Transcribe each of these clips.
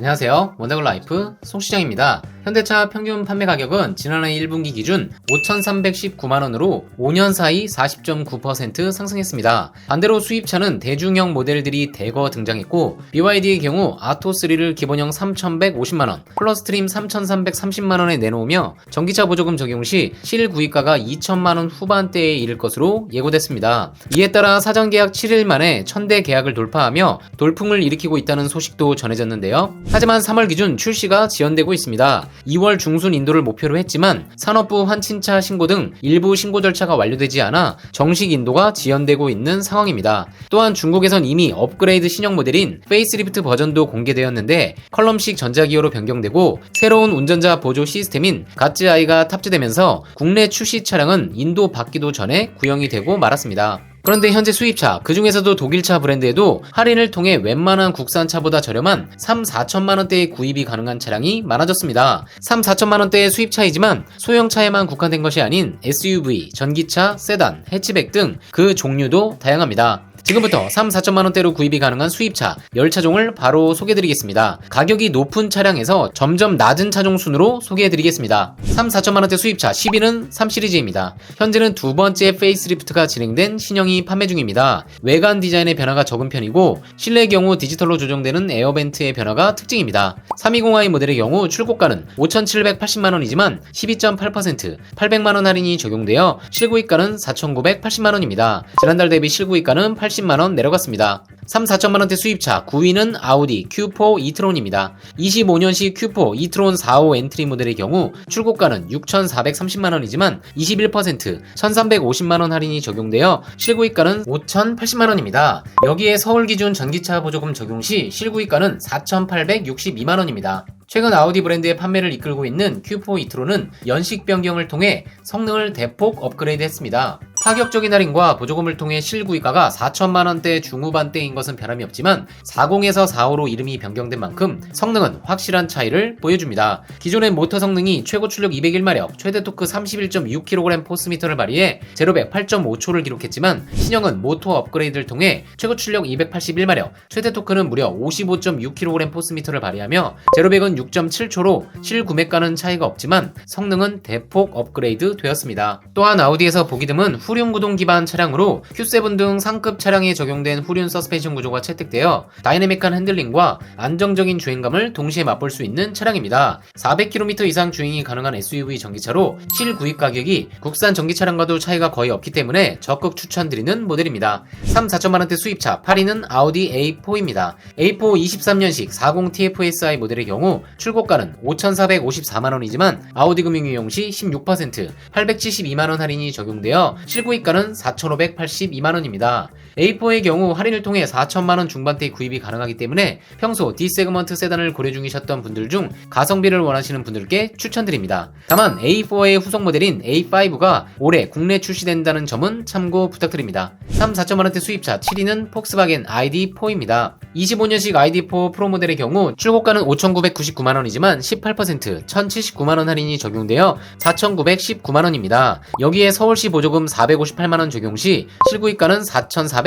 안녕하세요. 원더글 라이프 송시장입니다. 현대차 평균 판매 가격은 지난해 1분기 기준 5,319만원으로 5년 사이 40.9% 상승했습니다. 반대로 수입차는 대중형 모델들이 대거 등장했고 BYD의 경우 아토3를 기본형 3,150만원, 플러스 트림 3,330만원에 내놓으며 전기차 보조금 적용 시 실 구입가가 2천만원 후반대에 이를 것으로 예고됐습니다. 이에 따라 사전 계약 7일 만에 1000대 계약을 돌파하며 돌풍을 일으키고 있다는 소식도 전해졌는데요. 하지만 3월 기준 출시가 지연되고 있습니다. 2월 중순 인도를 목표로 했지만 산업부 환친차 신고 등 일부 신고 절차가 완료되지 않아 정식 인도가 지연되고 있는 상황입니다. 또한 중국에선 이미 업그레이드 신형 모델인 페이스리프트 버전도 공개되었는데 컬럼식 전자기어로 변경되고 새로운 운전자 보조 시스템인 가츠아이가 탑재되면서 국내 출시 차량은 인도 받기도 전에 구형이 되고 말았습니다. 그런데 현재 수입차, 그 중에서도 독일차 브랜드에도 할인을 통해 웬만한 국산차보다 저렴한 3, 4천만 원대의 구입이 가능한 차량이 많아졌습니다. 3, 4천만 원대의 수입차이지만 소형차에만 국한된 것이 아닌 SUV, 전기차, 세단, 해치백 등 그 종류도 다양합니다. 지금부터 3, 4천만 원대로 구입이 가능한 수입차 10차종을 바로 소개해드리겠습니다. 가격이 높은 차량에서 점점 낮은 차종 순으로 소개해드리겠습니다. 3, 4천만 원대 수입차 10위는 3시리즈입니다. 현재는 두 번째 페이스리프트가 진행된 신형이 판매 중입니다. 외관 디자인의 변화가 적은 편이고 실내 경우 디지털로 조정되는 에어벤트의 변화가 특징입니다. 320i 모델의 경우 출고가는 5,780만 원이지만 12.8% 800만 원 할인이 적용되어 실구입가는 4,980만 원입니다. 지난달 대비 실구입가는 80만원 내려갔습니다. 3, 4천만원대 수입차 9위는 아우디 Q4 이트론입니다. 25년식 Q4 이트론 4호 엔트리 모델의 경우 출고가는 6,430만원이지만 21% 1,350만원 할인이 적용되어 실구입가는 5,080만원입니다. 여기에 서울 기준 전기차 보조금 적용 시 실구입가는 4,862만원입니다. 최근 아우디 브랜드의 판매를 이끌고 있는 Q4 이트로는 연식 변경을 통해 성능을 대폭 업그레이드 했습니다. 파격적인 할인과 보조금을 통해 실구입가가 4천만 원대 중후반대인 것은 변함이 없지만 40에서 45로 이름이 변경된 만큼 성능은 확실한 차이를 보여줍니다. 기존의 모터 성능이 최고 출력 201마력, 최대 토크 31.6kg 포스미터를 발휘해 제로백 8.5초를 기록했지만 신형은 모터 업그레이드를 통해 최고 출력 281마력, 최대 토크는 무려 55.6kg 포스미터를 발휘하며 제로백은 6.7초로 실구매가는 차이가 없지만 성능은 대폭 업그레이드 되었습니다. 또한 아우디에서 보기 드문 후륜 구동 기반 차량으로 Q7 등 상급 차량에 적용된 후륜 서스펜션 구조가 채택되어 다이내믹한 핸들링과 안정적인 주행감을 동시에 맛볼 수 있는 차량입니다. 400km 이상 주행이 가능한 SUV 전기차로 실구입 가격이 국산 전기 차량과도 차이가 거의 없기 때문에 적극 추천드리는 모델입니다. 3, 4천만원대 수입차 8위는 아우디 A4입니다. A4 23년식 40TFSI 모델의 경우 출고가는 5,454만원이지만 아우디 금융이용 시 16% 872만원 할인이 적용되어 실 구입가는 4,582만원입니다. A4의 경우 할인을 통해 4천만원 중반대 구입이 가능하기 때문에 평소 D세그먼트 세단을 고려 중이셨던 분들 중 가성비를 원하시는 분들께 추천드립니다. 다만 A4의 후속 모델인 A5가 올해 국내 출시된다는 점은 참고 부탁드립니다. 3, 4천만원대 수입차 7위는 폭스바겐 ID4입니다. 25년식 ID4 프로 모델의 경우 출고가는 5,999만원이지만 18% 1,079만원 할인이 적용되어 4,919만원입니다. 여기에 서울시 보조금 458만원 적용 시 실구입가는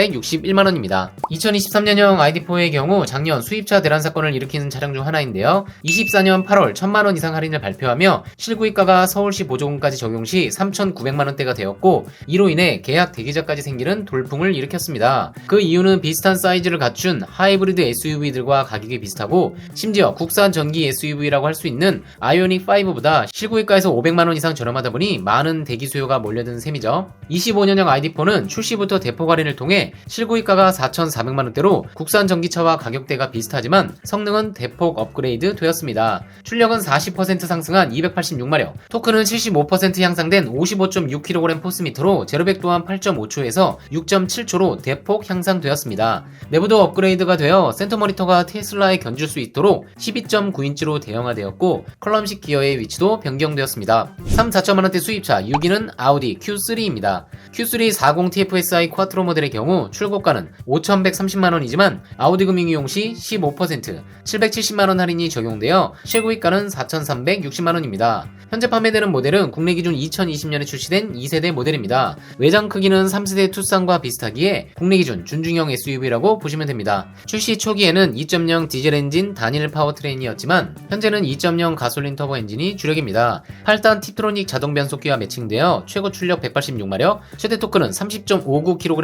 4,461만원입니다. 2023년형 ID4의 경우 작년 수입차 대란 사건을 일으키는 차량 중 하나인데요. 24년 8월 1,000만원 이상 할인을 발표하며 실구입가가 서울시 보조금까지 적용 시 3,900만원대가 되었고 이로 인해 계약 대기자까지 생기는 돌풍을 일으켰습니다. 그 이유는 비슷한 사이즈를 갖춘 하이브리드 SUV들과 가격이 비슷하고 심지어 국산 전기 SUV라고 할 수 있는 아이오닉 5보다 실구입가에서 500만원 이상 저렴하다 보니 많은 대기 수요가 몰려든 셈이죠. 25년형 ID4는 출시부터 대폭 할인을 통해 실구입가가 4,400만원대로 국산 전기차와 가격대가 비슷하지만 성능은 대폭 업그레이드 되었습니다. 출력은 40% 상승한 286마력, 토크는 75% 향상된 55.6kg 포스미터로 제로백 또한 8.5초에서 6.7초로 대폭 향상되었습니다. 내부도 업그레이드가 되어 센터 모니터가 테슬라에 견줄 수 있도록 12.9인치로 대형화되었고 컬럼식 기어의 위치도 변경되었습니다. 3, 4천만원대 수입차 6위는 아우디 Q3입니다. Q3 40TFSI 쿼트로 모델의 경우 경우 출고가는 5,130만원이지만 아우디 금융 이용 시 15%, 770만원 할인이 적용되어 실구입가는 4,360만원입니다. 현재 판매되는 모델은 국내 기준 2020년에 출시된 2세대 모델입니다. 외장 크기는 3세대 투싼과 비슷하기에 국내 기준 준중형 SUV라고 보시면 됩니다. 출시 초기에는 2.0 디젤 엔진 단일 파워트레인이었지만 현재는 2.0 가솔린 터보 엔진이 주력입니다. 8단 팁트로닉 자동 변속기와 매칭되어 최고 출력 186마력, 최대 토크는 30.59kg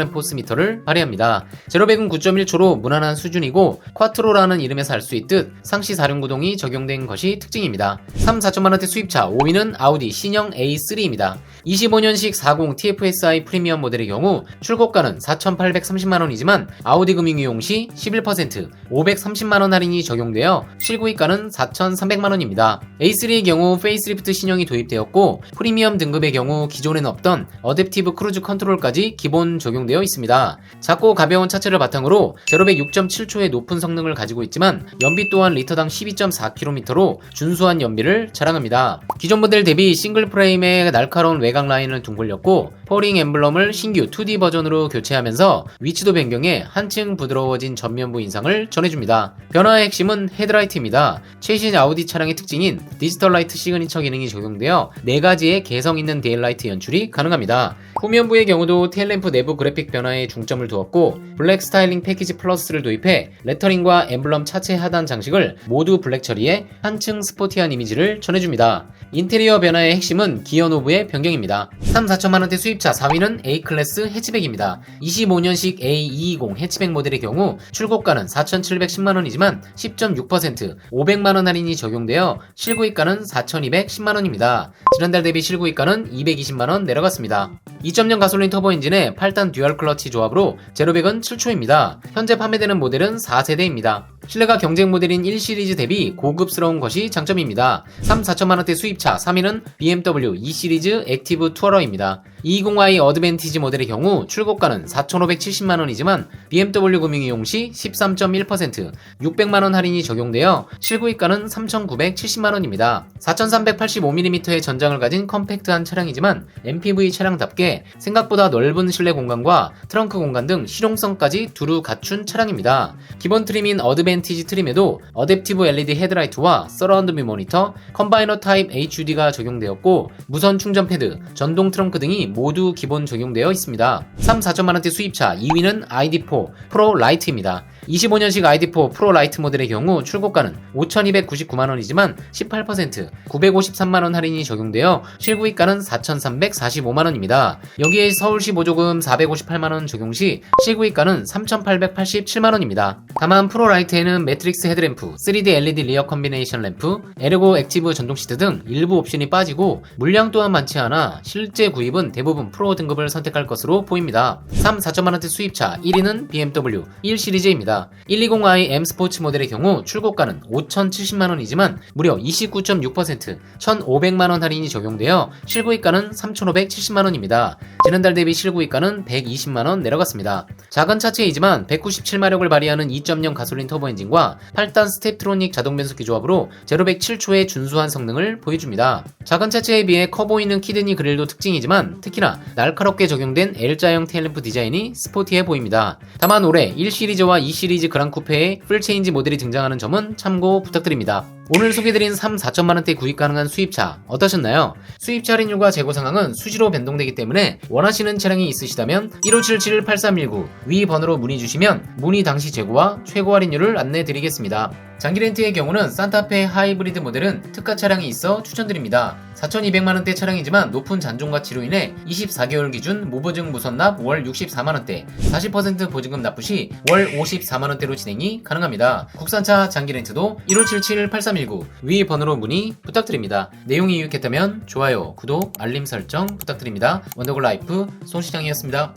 포스미터를 발휘합니다. 제로백은 9.1초로 무난한 수준이고 쿼트로라는 이름에서 알 수 있듯 상시 사륜구동이 적용된 것이 특징입니다. 3, 4천만원대 수입차 5위는 아우디 신형 A3입니다. 25년식 40 TFSI 프리미엄 모델의 경우 출고가는 4,830만원이지만 아우디 금융 이용 시 11%, 530만원 할인이 적용되어 실구입가는 4,300만원입니다. A3의 경우 페이스리프트 신형이 도입되었고 프리미엄 등급의 경우 기존에는 없던 어댑티브 크루즈 컨트롤까지 기본 적용되어 있습니다. 작고 가벼운 차체를 바탕으로 제로백 6.7초의 높은 성능을 가지고 있지만 연비 또한 리터당 12.4km로 준수한 연비를 자랑합니다. 기존 모델 대비 싱글 프레임의 날카로운 외곽 라인을 둥글렸고 포링 엠블럼을 신규 2D 버전으로 교체하면서 위치도 변경해 한층 부드러워진 전면부 인상을 전해줍니다. 변화의 핵심은 헤드라이트입니다. 최신 아우디 차량의 특징인 디지털 라이트 시그니처 기능이 적용되어 4가지의 개성 있는 데일라이트 연출이 가능합니다. 후면부의 경우도 테일램프 내부 그래픽 변화에 중 점을 두었고 블랙 스타일링 패키지 플러스를 도입해 레터링과 엠블럼 차체 하단 장식을 모두 블랙 처리해 한층 스포티한 이미지를 전해줍니다. 인테리어 변화의 핵심은 기어 노브의 변경입니다. 3, 4천만원대 수입차 4위는 A클래스 해치백입니다. 25년식 A220 해치백 모델의 경우 출고가는 4,710만원이지만 10.6%, 500만원 할인이 적용되어 실구입가는 4,210만원입니다. 지난달 대비 실구입가는 220만원 내려갔습니다. 2.0 가솔린 터보 엔진의 8단 듀얼 클러치 조합으로 제로백은 7초입니다. 현재 판매되는 모델은 4세대입니다. 실내가 경쟁 모델인 1시리즈 대비 고급스러운 것이 장점입니다. 3, 4천만원대 수입차 3위는 BMW 2시리즈 액티브 투어러입니다. 220i 어드밴티지 모델의 경우 출고가는 4,570만원이지만 BMW 금융 이용 시 13.1%, 600만원 할인이 적용되어 실구입가는 3,970만원입니다. 4,385mm의 전장을 가진 컴팩트한 차량이지만 MPV 차량답게 생각보다 넓은 실내 공간과 트렁크 공간 등 실용성까지 두루 갖춘 차량입니다. 기본 트림인 어드밴티지 트림에도 어댑티브 LED 헤드라이트와 서라운드 뷰 모니터, 컴바이너 타입 HUD가 적용되었고 무선 충전 패드, 전동 트렁크 등이 모두 기본 적용되어 있습니다. 3, 4천만원대 수입차 2위는 ID4 프로 라이트입니다. 25년식 ID4 프로 라이트 모델의 경우 출고가는 5,299만원이지만 18%, 953만원 할인이 적용되어 실구입가는 4,345만원입니다. 여기에 서울시 보조금 458만원 적용 시 실구입가는 3,887만원입니다. 다만 프로 라이트에는 매트릭스 헤드램프, 3D LED 리어 컨비네이션 램프, 에르고 액티브 전동 시트 등 일부 옵션이 빠지고 물량 또한 많지 않아 실제 구입은 대부분 프로 등급을 선택할 것으로 보입니다. 3, 4천만원대 수입차 1위는 BMW 1 시리즈입니다. 120i M 스포츠 모델의 경우 출고가는 5,070만원이지만 무려 29.6%, 1,500만원 할인이 적용되어 실구입가는 3,570만원입니다. 지난달 대비 실구입가는 120만원 내려갔습니다. 작은 차체이지만 197마력을 발휘하는 2.0 가솔린 터보 엔진과 8단 스텝트로닉 자동 변속기 조합으로 제로백 7초의 준수한 성능을 보여줍니다. 작은 차체에 비해 커 보이는 키드니 그릴도 특징이지만 특히나 날카롭게 적용된 L자형 테일램프 디자인이 스포티해 보입니다. 다만 올해 1 시리즈와 2 시리즈 그랑 쿠페에 풀체인지 모델이 등장하는 점은 참고 부탁드립니다. 오늘 소개드린 3, 4천만원대 구입 가능한 수입차 어떠셨나요? 수입차 할인율과 재고 상황은 수시로 변동되기 때문에 원하시는 차량이 있으시다면 1577-8319 위 번호로 문의 주시면 문의 당시 재고와 최고 할인율을 안내 드리겠습니다. 장기 렌트의 경우는 산타페 하이브리드 모델은 특가 차량이 있어 추천드립니다. 4,200만원대 차량이지만 높은 잔존 가치로 인해 24개월 기준 무보증 무선납 월 64만원대, 40% 보증금 납부 시 월 54만원대로 진행이 가능합니다. 국산차 장기 렌트도 1577-8319위 번호로 문의 부탁드립니다. 내용이 유익했다면 좋아요, 구독, 알림 설정 부탁드립니다. 원더골 라이프 손시장이었습니다.